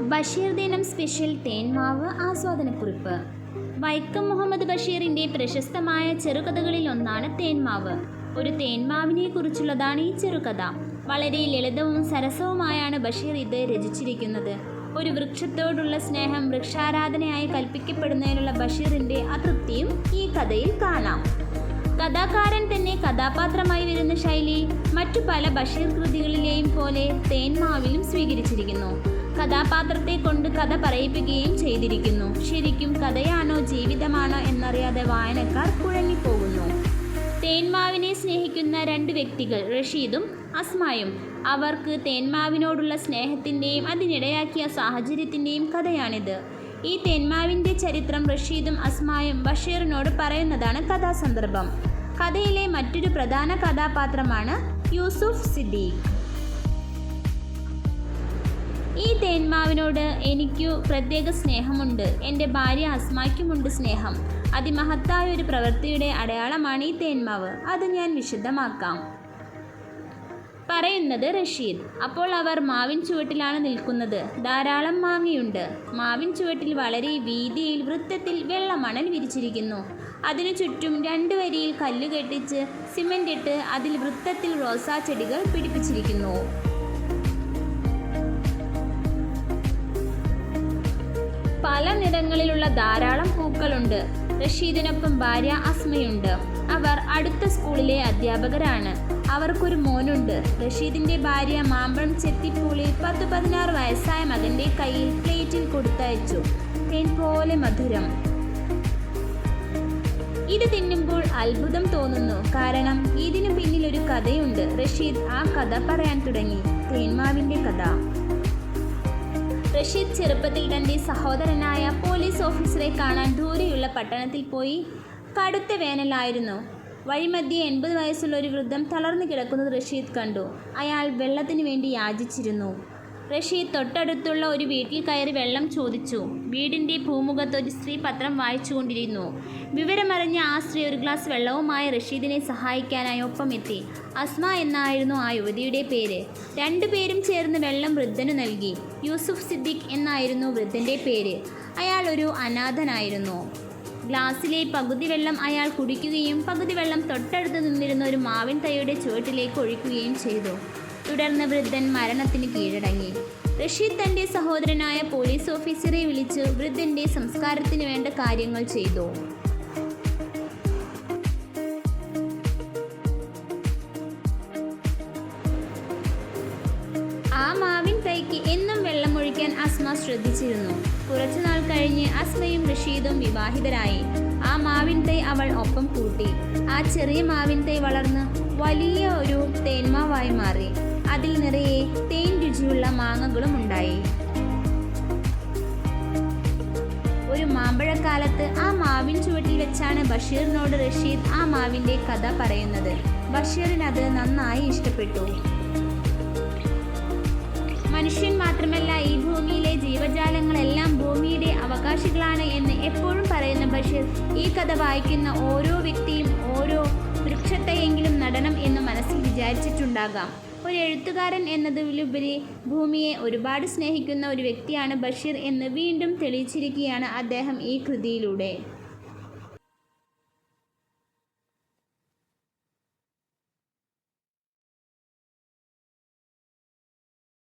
ബഷീർ ദിനം സ്പെഷ്യൽ തേൻമാവ് ആസ്വാദനക്കുറിപ്പ്. വൈക്കം മുഹമ്മദ് ബഷീറിന്റെ പ്രശസ്തമായ ചെറുകഥകളിൽ ഒന്നാണ് തേൻമാവ്. ഒരു തേന്മാവിനെ കുറിച്ചുള്ളതാണ് ഈ ചെറുകഥ. വളരെ ലളിതവും സരസവുമായാണ് ബഷീർ ഇത് രചിച്ചിരിക്കുന്നത്. ഒരു വൃക്ഷത്തോടുള്ള സ്നേഹം വൃക്ഷാരാധനയായി കൽപ്പിക്കപ്പെടുന്നതിനുള്ള ബഷീറിന്റെ അതൃപ്തിയും ഈ കഥയിൽ കാണാം. കഥാകാരൻ തന്നെ കഥാപാത്രമായി വരുന്ന ശൈലി മറ്റു പല ബഷീർ കൃതികളിലെയും പോലെ തേൻമാവിലും സ്വീകരിച്ചിരിക്കുന്നു. കഥാപാത്രത്തെ കൊണ്ട് കഥ പറയിപ്പിക്കുകയും ചെയ്തിരിക്കുന്നു. ശരിക്കും കഥയാണോ ജീവിതമാണോ എന്നറിയാതെ വായനക്കാർ കുഴങ്ങിപ്പോകുന്നു തേന്മാവിനെ സ്നേഹിക്കുന്ന രണ്ട് വ്യക്തികൾ റഷീദും അസ്മായും അവർക്ക് തേന്മാവിനോടുള്ള സ്നേഹത്തിന്റെയും അതിനിടയാക്കിയ സാഹചര്യത്തിന്റെയും കഥയാണിത്. ഈ തേന്മാവിന്റെ ചരിത്രം റഷീദും അസ്മായും ബഷീറിനോട് പറയുന്നതാണ് കഥാസന്ദർഭം. കഥയിലെ മറ്റൊരു പ്രധാന കഥാപാത്രമാണ് യൂസുഫ് സിദ്ദീഖ്. ഈ തേന്മാവിനോട് എനിക്കു പ്രത്യേക സ്നേഹമുണ്ട്. എന്റെ ഭാര്യ അസ്മയ്ക്കുമുണ്ട് സ്നേഹം. അതിമഹത്തായ ഒരു പ്രവൃത്തിയുടെ അടയാളമാണ് ഈ തേന്മാവ്. അത് ഞാൻ വിശദമാക്കാം. പറയുന്നത് റഷീദ്. അപ്പോൾ അവർ മാവിൻ ചുവട്ടിലാണ് നിൽക്കുന്നത്. ധാരാളം മാങ്ങയുണ്ട്. മാവിൻ ചുവട്ടിൽ വളരെ വീതിയിൽ വൃത്തത്തിൽ വെള്ളമണൽ വിരിച്ചിരിക്കുന്നു. അതിനു ചുറ്റും രണ്ട് വരിയിൽ കല്ല് കെട്ടിച്ച് സിമന്റ് ഇട്ട് അതിൽ വൃത്തത്തിൽ റോസാ ചെടികൾ പിടിപ്പിച്ചിരിക്കുന്നു. പല നിറങ്ങളിലുള്ള ധാരാളം പൂക്കളുണ്ട്. റഷീദിനൊപ്പം ഭാര്യ അസ്മയുണ്ട്. അവർ അടുത്ത സ്കൂളിലെ അധ്യാപകരാണ്. അവർക്കൊരു മോനുണ്ട്. റഷീദിന്റെ ഭാര്യ മാമ്പഴം ചെത്തിപ്പൂളിൽ പത്ത് പതിനാറ് വയസ്സായ മകന്റെ കയ്യിൽ പ്ലേറ്റിൽ കൊടുത്തയച്ചു. തേൻ പോലെ മധുരം. ഇത് തിന്നുമ്പോൾ അത്ഭുതം തോന്നുന്നു. കാരണം ഇതിനു പിന്നിൽ ഒരു കഥയുണ്ട്. റഷീദ് ആ കഥ പറയാൻ തുടങ്ങി. തേന്മാവിന്റെ കഥ. റഷീദ് ചെറുപ്പത്തിൽ തന്റെ സഹോദരനായ പോലീസ് ഓഫീസറെ കാണാൻ ദൂരെയുള്ള പട്ടണത്തിൽ പോയി കടുത്ത വേനലായിരുന്നു. വഴിമധ്യേ എൺപത് വയസ്സുള്ള ഒരു വൃദ്ധം തളർന്നു കിടക്കുന്നത് റഷീദ് കണ്ടു. അയാൾ വെള്ളത്തിനു വേണ്ടി യാചിച്ചിരുന്നു. റഷീദ് തൊട്ടടുത്തുള്ള ഒരു വീട്ടിൽ കയറി വെള്ളം ചോദിച്ചു. വീടിന്റെ ഭൂമുഖത്ത് ഒരു സ്ത്രീ പത്രം വായിച്ചുകൊണ്ടിരുന്നു. വിവരമറിഞ്ഞ ആ സ്ത്രീ ഒരു ഗ്ലാസ് വെള്ളവുമായി റഷീദിനെ സഹായിക്കാനായി ഒപ്പമെത്തി. അസ്മ എന്നായിരുന്നു ആ യുവതിയുടെ പേര്. രണ്ടുപേരും ചേർന്ന് വെള്ളം വൃദ്ധന് നൽകി. യൂസുഫ് സിദ്ദിഖ് എന്നായിരുന്നു വൃദ്ധന്റെ പേര്. അയാൾ ഒരു അനാഥനായിരുന്നു. ഗ്ലാസ്സിലെ പകുതി വെള്ളം അയാൾ കുടിക്കുകയും പകുതി വെള്ളം തൊട്ടടുത്ത് നിന്നിരുന്ന ഒരു മാവിൻ തൈയുടെ ചുവട്ടിലേക്ക് ഒഴിക്കുകയും ചെയ്തു. തുടർന്ന് വൃദ്ധൻ മരണത്തിന് കീഴടങ്ങി. റഷീദ് തന്റെ സഹോദരനായ പോലീസ് ഓഫീസറെ വിളിച്ച് വൃദ്ധന്റെ സംസ്കാരത്തിന് വേണ്ട കാര്യങ്ങൾ ചെയ്തു. ആ മാവിൻ തൈക്ക് എന്നും വെള്ളമൊഴിക്കാൻ അസ്മ ശ്രദ്ധിച്ചിരുന്നു. കുറച്ചുനാൾ കഴിഞ്ഞ് അസ്മയും റഷീദും വിവാഹിതരായി. ആ മാവിൻ തൈ അവൾ ഒപ്പം കൂട്ടി. ആ ചെറിയ മാവിൻ തൈ വളർന്ന് വലിയ ഒരു തേന്മാവായി മാറി. അതിൽ നിറയെ തേൻ രുചിയുള്ള മാങ്ങകളും ഉണ്ടായി. ഒരു മാമ്പഴക്കാലത്ത് ആ മാവിൻ ചുവട്ടിൽ വെച്ചാണ് ബഷീറിനോട് റഷീദ് ആ മാവിന്റെ കഥ പറയുന്നത്. ബഷീറിന് അത് നന്നായി ഇഷ്ടപ്പെട്ടു. മനുഷ്യൻ മാത്രമല്ല ഈ ഭൂമിയിലെ ജീവജാലങ്ങളെല്ലാം ഭൂമിയുടെ അവകാശികളാണ് എന്ന് എപ്പോഴും പറയുന്ന ബഷീർ ഈ കഥ വായിക്കുന്ന ഓരോ വ്യക്തിയും ഓരോ വൃക്ഷത്തെയെങ്കിലും നടണം എന്ന് മനസ്സിൽ വിചാരിച്ചിട്ടുണ്ടാകാം. ഒരു എഴുത്തുകാരൻ എന്നതിലുപരി ഭൂമിയെ ഒരുപാട് സ്നേഹിക്കുന്ന ഒരു വ്യക്തിയാണ് ബഷീർ എന്ന് വീണ്ടും തെളിയിച്ചിരിക്കുകയാണ് അദ്ദേഹം ഈ കൃതിയിലൂടെ.